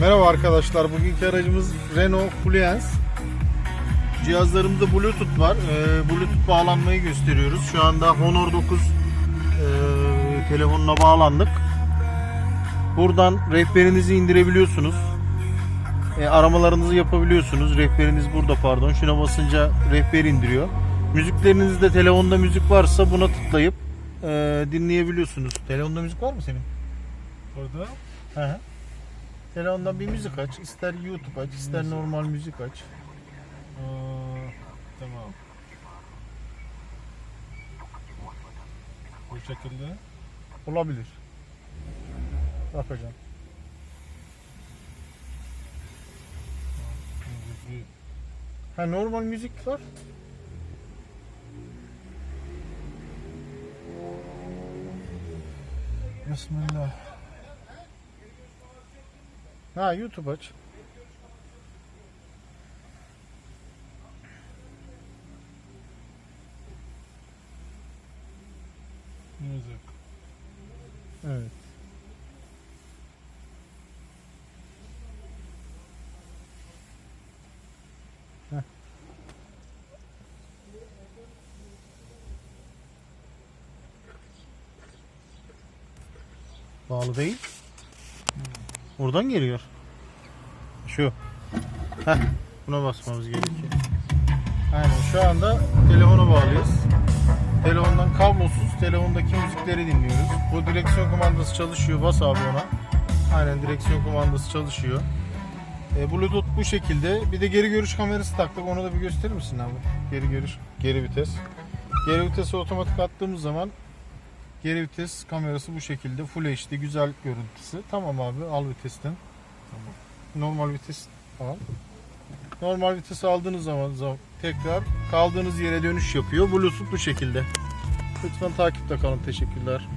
Merhaba arkadaşlar. Bugünkü aracımız Renault Fluence. Cihazlarımızda Bluetooth var. Ee, Bluetooth bağlanmayı gösteriyoruz. Şu anda Honor 9 e, telefonuna bağlandık. Buradan rehberinizi indirebiliyorsunuz. E, aramalarınızı yapabiliyorsunuz. Rehberiniz burada pardon. Şuna basınca rehber indiriyor. Müziklerinizde telefonda müzik varsa buna tıklayıp e, dinleyebiliyorsunuz. Telefonda müzik var mı senin? Orada Hı hı. Telefondan bir müzik aç. ister YouTube aç, ister Müzik. normal müzik aç. Aa, tamam. Bu şekilde. Olabilir. Bakacağım. Ha normal müzik var. Bismillah. Ha YouTube aç. Müzik. Evet. Heh. Bağlı değil. Oradan geliyor. Şu. Heh, buna basmamız gerekiyor. Aynen şu anda telefona bağlıyız. Telefondan kablosuz telefondaki müzikleri dinliyoruz. Bu direksiyon kumandası çalışıyor. Bas abi ona. Aynen direksiyon kumandası çalışıyor. E, Bluetooth bu şekilde. Bir de geri görüş kamerası taktık. Onu da bir gösterir misin abi? Geri görüş, geri vites. Geri vitesi otomatik attığımız zaman geri vites kamerası bu şekilde. Full HD güzel görüntüsü. Tamam abi al vitesten. Tamam. Normal vites al. Normal vites aldığınız zaman, zaman tekrar kaldığınız yere dönüş yapıyor. Bluetooth bu şekilde. Lütfen takipte kalın. Teşekkürler.